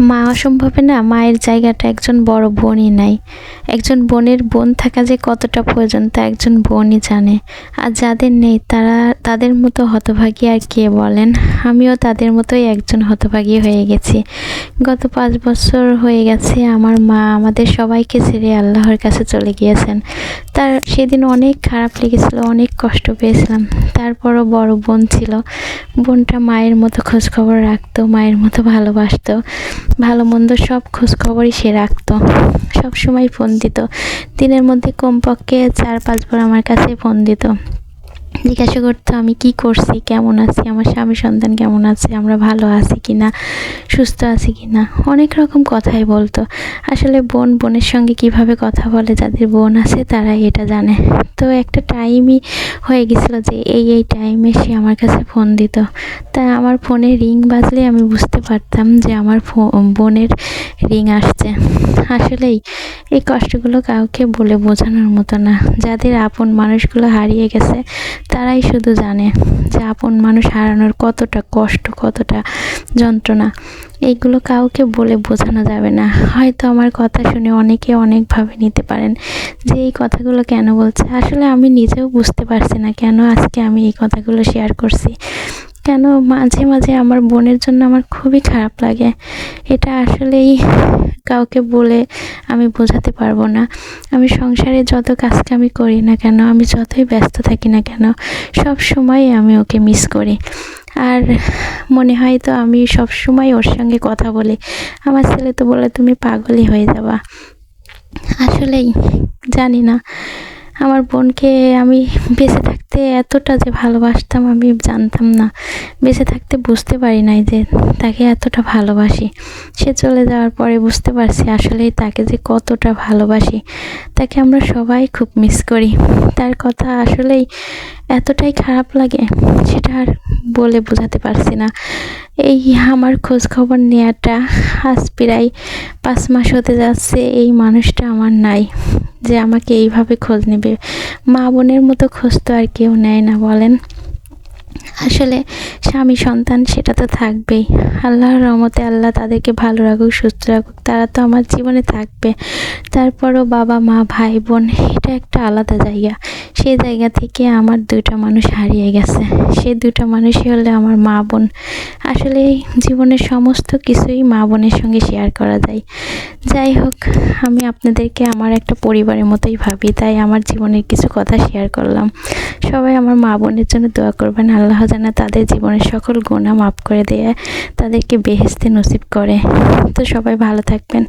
মা অসম্ভবে না, মায়ের জায়গাটা একজন বড় বোনই নাই। একজন বোনের বোন থাকা যে কতটা প্রয়োজন তা একজন বোনই জানে। আর যাদের নেই তারা, তাদের মতো হতভাগী আর কে বলেন? আমিও তাদের মতোই একজন হতভাগী হয়ে গেছি। গত পাঁচ বছর হয়ে গেছে আমার মা আমাদের সবাইকে ছেড়ে আল্লাহর কাছে চলে গিয়েছেন। তার সেদিন অনেক খারাপ লেগেছিল, অনেক কষ্ট পেয়েছিলাম। তারপরও বড় বোন ছিল। বোনটা মায়ের মতো খোঁজখবর রাখতো, মায়ের মতো ভালোবাসতো। ভালো মন্দ সব খোঁজখবরই সে রাখতো। সব সময় ফোন দিত। দিনের মধ্যে কমপক্ষে চার পাঁচবার আমার কাছে ফোন দিত। জিজ্ঞাসা করতো, আমি কি করছি? কেমন আছি? আমার স্বামী সন্তান কেমন আছে? আমরা ভালো আছি কি না? সুস্থ আছি কি না? অনেক রকম কথাই বলতো। আসলে বোন, বোনের সঙ্গে কীভাবে কথা বলে, যাদের বোন আছে তারাই এটা জানে। তো একটা টাইমই হয়ে গেছিল যে এই এই টাইমে সে আমার কাছে ফোন দিত। তা আমার ফোনে রিং বাজলে আমি বুঝতে পারতাম যে আমার বোনের রিং আসছে। আসলেই এই কষ্টগুলো কাউকে বলে বোঝানোর মতো না। যাদের আপন মানুষগুলো হারিয়ে গেছে, তারাই শুধু জানে যে আপন মানুষ হারানোর কতটা কষ্ট, কতটা যন্ত্রণা। এইগুলো কাউকে বলে বোঝানো যাবে না। হয়তো আমার কথা শুনে অনেকে অনেকভাবে নিতে পারেন যে এই কথাগুলো কেন বলছে। আসলে আমি নিজেও বুঝতে পারছি না কেন আজকে আমি এই কথাগুলো শেয়ার করছি। কেন মাঝে মাঝে আমার বোনের জন্য আমার খুবই খারাপ লাগে? এটা আসলেই কাউকে বলে আমি বোঝাতে পারব না। আমি সংসারে যত কাজকে আমি করি না কেন, আমি যতই ব্যস্ত থাকি না কেন, সব সময় আমি ওকে মিস করি। আর মনে হয় তো আমি সব সময় ওর সঙ্গে কথা বলি। আমার ছেলে তো বলে, তুমি পাগলই হয়ে যাবা। আসলেই জানি না। আমার বোনকে আমি বেঁচে থাকতে এতটা যে ভালোবাসতাম আমি জানতাম না। বেঁচে থাকতে বুঝতে পারি নাই যে তাকে এতটা ভালোবাসি। সে চলে যাওয়ার পরে বুঝতে পারছি আসলেই তাকে যে কতটা ভালোবাসি। তাকে আমরা সবাই খুব মিস করি। তার কথা আসলেই এতটাই খারাপ লাগে, সেটা আর বলে বোঝাতে পারছি না। এই আমার খোঁজ খবর নেওয়াটা আজ প্রায় পাঁচ মাস হতে যাচ্ছে, এই মানুষটা আমার নাই যে আমাকে এইভাবে খোঁজ নেবে। মা বোনের মতো খোঁজ তো আর কেউ নেয় না, বলেন। আসলে স্বামী সন্তান সেটা তো থাকবেই। আল্লাহর রহমতে আল্লাহ তাদেরকে ভালো রাখুক, সুস্থ রাখুক, তারা তো আমার জীবনে থাকবে। তারপরও বাবা, মা, ভাই, বোন, এটা একটা আলাদা জায়গা। সেই জায়গা থেকে আমার দুইটা মানুষ হারিয়ে গেছে। সেই দুটা মানুষই হলে আমার মা বোন। আসলে জীবনের সমস্ত কিছুই মা বোনের সঙ্গে শেয়ার করা যায়। যাই হোক, আমি আপনাদেরকে আমার একটা পরিবারের মতোই ভাবি, তাই আমার জীবনের কিছু কথা শেয়ার করলাম। সবাই আমার মা বোনের জন্য দোয়া করবেন। আল্লাহ যেন তাদের জীবনের সকল গোনা মাফ করে দেয় তাদেরকে বেহেস্তে নসিব করে। তো সবাই ভালো থাকবেন,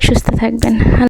সুস্থ থাকবেন।